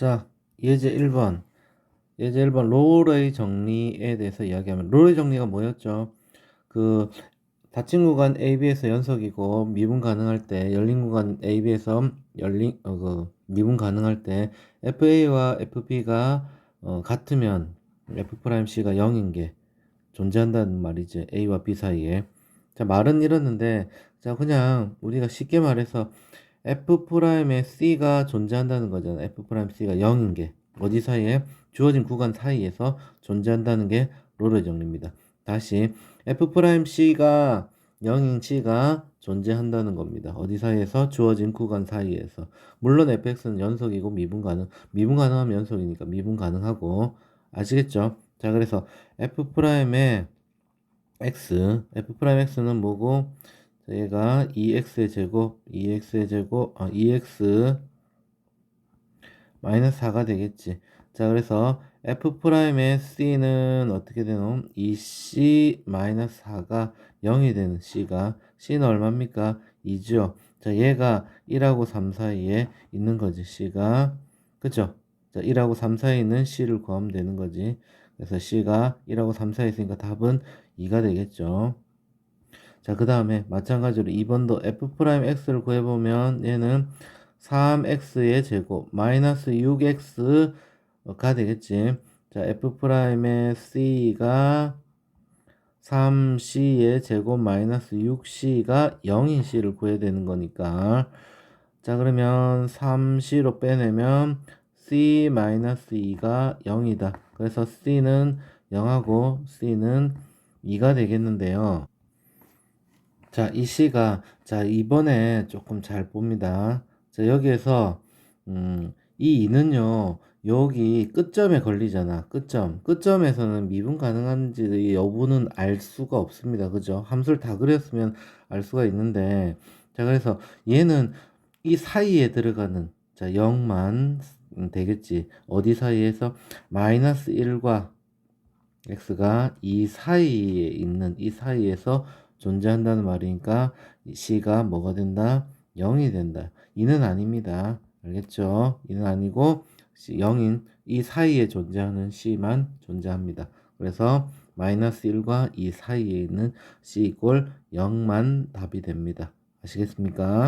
자, 예제 1번. 예제 1번 롤의 정리에 대해서 이야기하면 롤의 정리가 뭐였죠? 그 닫힌 구간 AB에서 연속이고 미분 가능할 때 열린 구간 AB에서 열린 어, 그 미분 가능할 때 FA와 FB가 어, 같으면 F'C가 0인 게 존재한다는 말이지 A와 B 사이에 자 말은 이렇는데 자 그냥 우리가 쉽게 말해서 F'의 C가 존재한다는 거잖아. F'C가 0인 게. 어디 사이에? 주어진 구간 사이에서 존재한다는 게 롤의 정리입니다. 다시 F'C가 0인 C가 존재한다는 겁니다. 어디 사이에서? 주어진 구간 사이에서. 물론 fx는 연속이고 미분 가능. 미분 가능하면 연속이니까 미분 가능하고. 아시겠죠? 자 그래서 f'의 x f'x는 뭐고? 자, 얘가 2x의 제곱 2x의 제곱 아 2x 마이너스 4가 되겠지. 자 그래서 f'의 c는 어떻게 되노? 2c 마이너스 4가 0이 되는 c가 c는 얼마입니까? 2죠. 자 얘가 1하고 3 사이에 있는 거지 c가 그죠? 자 1하고 3 사이에 있는 c를 구하면 되는 거지. 그래서 c가 1하고 3 사이에 있으니까 답은 2가 되겠죠. 자, 그 다음에 마찬가지로 2번도 f'x를 구해보면 얘는 3x의 제곱 마이너스 6x가 되겠지. 자, f'의 c가 3c의 제곱 마이너스 6c가 0인 c를 구해야 되는 거니까 자 그러면 3c로 빼내면 c 마이너스 2가 0이다. 그래서 c는 0하고 c는 2가 되겠는데요. 자, 이 c가 자 이번에 조금 잘 봅니다. 자 여기에서 음, 이 2는요 여기 끝점에 걸리잖아. 끝점. 끝점에서는 미분 가능한지 여부는 알 수가 없습니다. 그죠? 함수를 다 그렸으면 알 수가 있는데. 자 그래서 얘는 이 사이에 들어가는 자 0만 되겠지. 어디 사이에서? 마이너스 1과 x가 이 사이에 있는 이 사이에서 존재한다는 말이니까 c가 뭐가 된다 0이 된다 2는 아닙니다 알겠죠 2는 아니고 0인 이 사이에 존재하는 C만 존재합니다. 그래서 마이너스 1과 이 사이에 있는 C 이꼴 0만 답이 됩니다. 아시겠습니까?